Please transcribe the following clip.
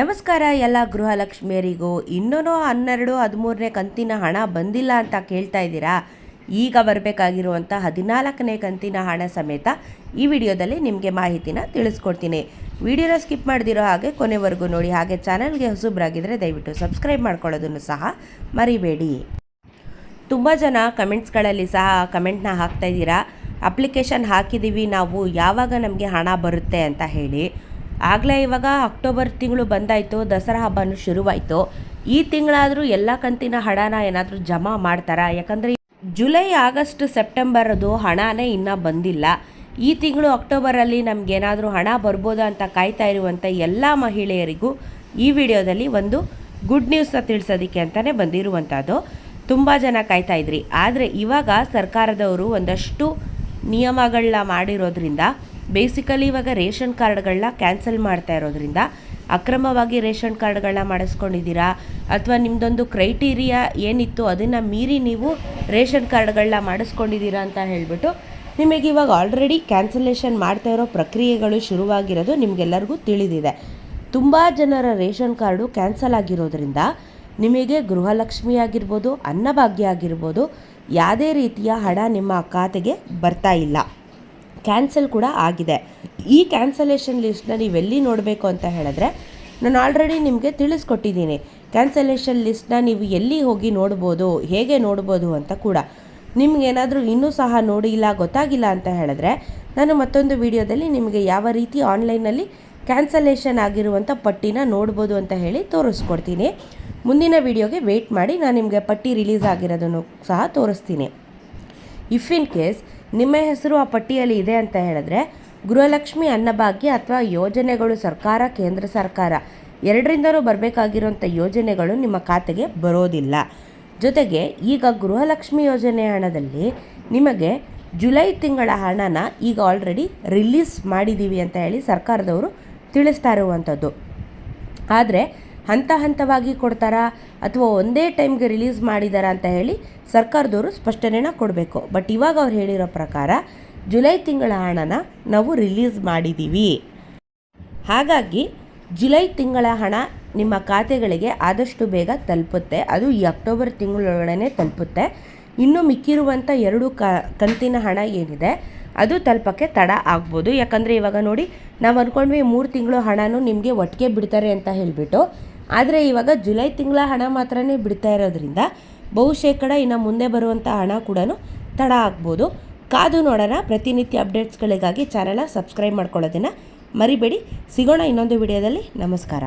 ನಮಸ್ಕಾರ ಎಲ್ಲ ಗೃಹಲಕ್ಷ್ಮಿಯರಿಗೂ. ಇನ್ನೂ ಹನ್ನೆರಡು ಹದಿಮೂರನೇ ಕಂತಿನ ಹಣ ಬಂದಿಲ್ಲ ಅಂತ ಕೇಳ್ತಾ ಇದ್ದೀರಾ? ಈಗ ಬರಬೇಕಾಗಿರುವಂಥ ಹದಿನಾಲ್ಕನೇ ಕಂತಿನ ಹಣ ಸಮೇತ ಈ ವಿಡಿಯೋದಲ್ಲಿ ನಿಮಗೆ ಮಾಹಿತಿನ ತಿಳಿಸ್ಕೊಡ್ತೀನಿ. ವಿಡಿಯೋನ ಸ್ಕಿಪ್ ಮಾಡಿದಿರೋ ಹಾಗೆ ಕೊನೆವರೆಗೂ ನೋಡಿ. ಹಾಗೆ ಚಾನಲ್ಗೆ ಹೊಸಬ್ರಾಗಿದ್ದರೆ ದಯವಿಟ್ಟು ಸಬ್ಸ್ಕ್ರೈಬ್ ಮಾಡ್ಕೊಳ್ಳೋದನ್ನು ಸಹ ಮರಿಬೇಡಿ. ತುಂಬ ಜನ ಕಮೆಂಟ್ಸ್ಗಳಲ್ಲಿ ಸಹ ಕಮೆಂಟ್ನ ಹಾಕ್ತಾ ಇದ್ದೀರಾ? ಅಪ್ಲಿಕೇಶನ್ ಹಾಕಿದ್ದೀವಿ, ನಾವು ಯಾವಾಗ ನಮಗೆ ಹಣ ಬರುತ್ತೆ ಅಂತ ಹೇಳಿ. ಆಗಲೇ ಇವಾಗ ಅಕ್ಟೋಬರ್ ತಿಂಗಳು ಬಂದಾಯಿತು, ದಸರಾ ಹಬ್ಬನೂ ಶುರುವಾಯಿತು. ಈ ತಿಂಗಳಾದರೂ ಎಲ್ಲ ಕಂತಿನ ಹಣನ ಏನಾದರೂ ಜಮಾ ಮಾಡ್ತಾರಾ? ಯಾಕಂದರೆ ಜುಲೈ, ಆಗಸ್ಟ್ ಸೆಪ್ಟೆಂಬರ್ದು ಹಣನೇ ಇನ್ನೂ ಬಂದಿಲ್ಲ. ಈ ತಿಂಗಳು ಅಕ್ಟೋಬರಲ್ಲಿ ನಮಗೇನಾದರೂ ಹಣ ಬರ್ಬೋದಾ ಅಂತ ಕಾಯ್ತಾ ಇರುವಂಥ ಎಲ್ಲ ಮಹಿಳೆಯರಿಗೂ ಈ ವಿಡಿಯೋದಲ್ಲಿ ಒಂದು ಗುಡ್ ನ್ಯೂಸ್ನ ತಿಳಿಸೋದಕ್ಕೆ ಅಂತಲೇ ಬಂದಿರುವಂಥದ್ದು ತುಂಬ ಜನ ಕಾಯ್ತಾ ಇದ್ರಿ. ಆದರೆ ಇವಾಗ ಸರ್ಕಾರದವರು ಒಂದಷ್ಟು ನಿಯಮಗಳನ್ನ ಮಾಡಿರೋದ್ರಿಂದ ಬೇಸಿಕಲಿ ಇವಾಗ ರೇಷನ್ ಕಾರ್ಡ್ಗಳನ್ನ ಕ್ಯಾನ್ಸಲ್ ಮಾಡ್ತಾ ಇರೋದ್ರಿಂದ ಅಕ್ರಮವಾಗಿ ರೇಷನ್ ಕಾರ್ಡ್ಗಳನ್ನ ಮಾಡಿಸ್ಕೊಂಡಿದ್ದೀರಾ? ಅಥವಾ ನಿಮ್ಮದೊಂದು ಕ್ರೈಟೀರಿಯಾ ಏನಿತ್ತು ಅದನ್ನು ಮೀರಿ ನೀವು ರೇಷನ್ ಕಾರ್ಡ್ಗಳನ್ನ ಮಾಡಿಸ್ಕೊಂಡಿದ್ದೀರಾ ಅಂತ ಹೇಳಿಬಿಟ್ಟು ನಿಮಗೆ ಇವಾಗ ಆಲ್ರೆಡಿ ಕ್ಯಾನ್ಸಲೇಷನ್ ಮಾಡ್ತಾ ಇರೋ ಪ್ರಕ್ರಿಯೆಗಳು ಶುರುವಾಗಿರೋದು ನಿಮಗೆಲ್ಲರಿಗೂ ತಿಳಿದಿದೆ. ತುಂಬ ಜನರ ರೇಷನ್ ಕಾರ್ಡು ಕ್ಯಾನ್ಸಲ್ ಆಗಿರೋದ್ರಿಂದ ನಿಮಗೆ ಗೃಹಲಕ್ಷ್ಮಿ ಆಗಿರ್ಬೋದು, ಅನ್ನಭಾಗ್ಯ ಆಗಿರ್ಬೋದು, ಯಾವುದೇ ರೀತಿಯ ಹಣ ನಿಮ್ಮ ಖಾತೆಗೆ ಬರ್ತಾ ಇಲ್ಲ. ಕ್ಯಾನ್ಸಲ್ ಕೂಡ ಆಗಿದೆ. ಈ ಕ್ಯಾನ್ಸಲೇಷನ್ ಲಿಸ್ಟ್ನ ನೀವೆಲ್ಲಿ ನೋಡಬೇಕು ಅಂತ ಹೇಳಿದ್ರೆ, ನಾನು ಆಲ್ರೆಡಿ ನಿಮಗೆ ತಿಳಿಸ್ಕೊಟ್ಟಿದ್ದೀನಿ. ಕ್ಯಾನ್ಸಲೇಷನ್ ಲಿಸ್ಟ್ನ ನೀವು ಎಲ್ಲಿ ಹೋಗಿ ನೋಡ್ಬೋದು, ಹೇಗೆ ನೋಡ್ಬೋದು ಅಂತ ಕೂಡ. ನಿಮಗೇನಾದರೂ ಇನ್ನೂ ಸಹ ನೋಡಿಲ್ಲ ಗೊತ್ತಾಗಿಲ್ಲ ಅಂತ ಹೇಳಿದ್ರೆ, ನಾನು ಮತ್ತೊಂದು ವಿಡಿಯೋದಲ್ಲಿ ನಿಮಗೆ ಯಾವ ರೀತಿ ಆನ್ಲೈನಲ್ಲಿ ಕ್ಯಾನ್ಸಲೇಷನ್ ಆಗಿರುವಂಥ ಪಟ್ಟಿನ ನೋಡ್ಬೋದು ಅಂತ ಹೇಳಿ ತೋರಿಸ್ಕೊಡ್ತೀನಿ. ಮುಂದಿನ ವಿಡಿಯೋಗೆ ವೇಟ್ ಮಾಡಿ, ನಾನು ನಿಮಗೆ ಪಟ್ಟಿ ರಿಲೀಸ್ ಆಗಿರೋದನ್ನು ಸಹ ತೋರಿಸ್ತೀನಿ. ಇಫ್ ಇನ್ ಕೇಸ್ ನಿಮ್ಮ ಹೆಸರು ಆ ಪಟ್ಟಿಯಲ್ಲಿ ಇದೆ ಅಂತ ಹೇಳಿದ್ರೆ ಗೃಹಲಕ್ಷ್ಮಿ ಅನ್ನಭಾಗ್ಯ ಅಥವಾ ಯೋಜನೆಗಳು ಸರ್ಕಾರ, ಕೇಂದ್ರ ಸರ್ಕಾರ ಎರಡರಿಂದಲೂ ಬರಬೇಕಾಗಿರುವಂಥ ಯೋಜನೆಗಳು ನಿಮ್ಮ ಖಾತೆಗೆ ಬರೋದಿಲ್ಲ. ಜೊತೆಗೆ ಈಗ ಗೃಹಲಕ್ಷ್ಮಿ ಯೋಜನೆ ಹಣದಲ್ಲಿ ನಿಮಗೆ ಜುಲೈ ತಿಂಗಳ ಹಣನ ಈಗ ಆಲ್ರೆಡಿ ರಿಲೀಸ್ ಮಾಡಿದ್ದೀವಿ ಅಂತ ಹೇಳಿ ಸರ್ಕಾರದವರು ತಿಳಿಸ್ತಾ ಇರುವಂಥದ್ದು. ಆದರೆ ಹಂತ ಹಂತವಾಗಿ ಕೊಡ್ತಾರಾ ಅಥವಾ ಒಂದೇ ಟೈಮ್ಗೆ ರಿಲೀಸ್ ಮಾಡಿದಾರಾ ಅಂತ ಹೇಳಿ ಸರ್ಕಾರದವರು ಸ್ಪಷ್ಟನೆನ ಕೊಡಬೇಕು. ಬಟ್ ಇವಾಗ ಅವ್ರು ಹೇಳಿರೋ ಪ್ರಕಾರ ಜುಲೈ ತಿಂಗಳ ಹಣನ ನಾವು ರಿಲೀಸ್ ಮಾಡಿದ್ದೀವಿ ಹಾಗಾಗಿ ಜುಲೈ ತಿಂಗಳ ಹಣ ನಿಮ್ಮ ಖಾತೆಗಳಿಗೆ ಆದಷ್ಟು ಬೇಗ ತಲುಪುತ್ತೆ. ಅದು ಈ ಅಕ್ಟೋಬರ್ ತಿಂಗಳೊಳಗಡೆ ತಲುಪುತ್ತೆ. ಇನ್ನು ಮಿಕ್ಕಿರುವಂಥ ಎರಡು ಕ ಕಂತಿನ ಹಣ ಏನಿದೆ ಅದು ತಲುಪಕ್ಕೆ ತಡ ಆಗ್ಬೋದು. ಯಾಕಂದರೆ ಇವಾಗ ನೋಡಿ ನಾವು ಅಂದ್ಕೊಂಡ್ವಿ ಮೂರು ತಿಂಗಳು ಹಣನೂ ನಿಮಗೆ ಒಟ್ಟಿಗೆ ಬಿಡ್ತಾರೆ ಅಂತ ಹೇಳಿಬಿಟ್ಟು ಆದರೆ ಇವಾಗ ಜುಲೈ ತಿಂಗಳ ಹಣ ಮಾತ್ರ ಬಿಡ್ತಾ ಇರೋದ್ರಿಂದ ಬಹುಶೇಕಡ ಇನ್ನು ಮುಂದೆ ಬರುವಂಥ ಹಣ ಕೂಡ ತಡ ಆಗ್ಬೋದು. ಕಾದು ನೋಡೋಣ. ಪ್ರತಿನಿತ್ಯ ಅಪ್ಡೇಟ್ಸ್ಗಳಿಗಾಗಿ ಚಾನಲ್ನ ಸಬ್ಸ್ಕ್ರೈಬ್ ಮಾಡ್ಕೊಳ್ಳೋದನ್ನು ಮರಿಬೇಡಿ. ಸಿಗೋಣ ಇನ್ನೊಂದು ವಿಡಿಯೋದಲ್ಲಿ. ನಮಸ್ಕಾರ.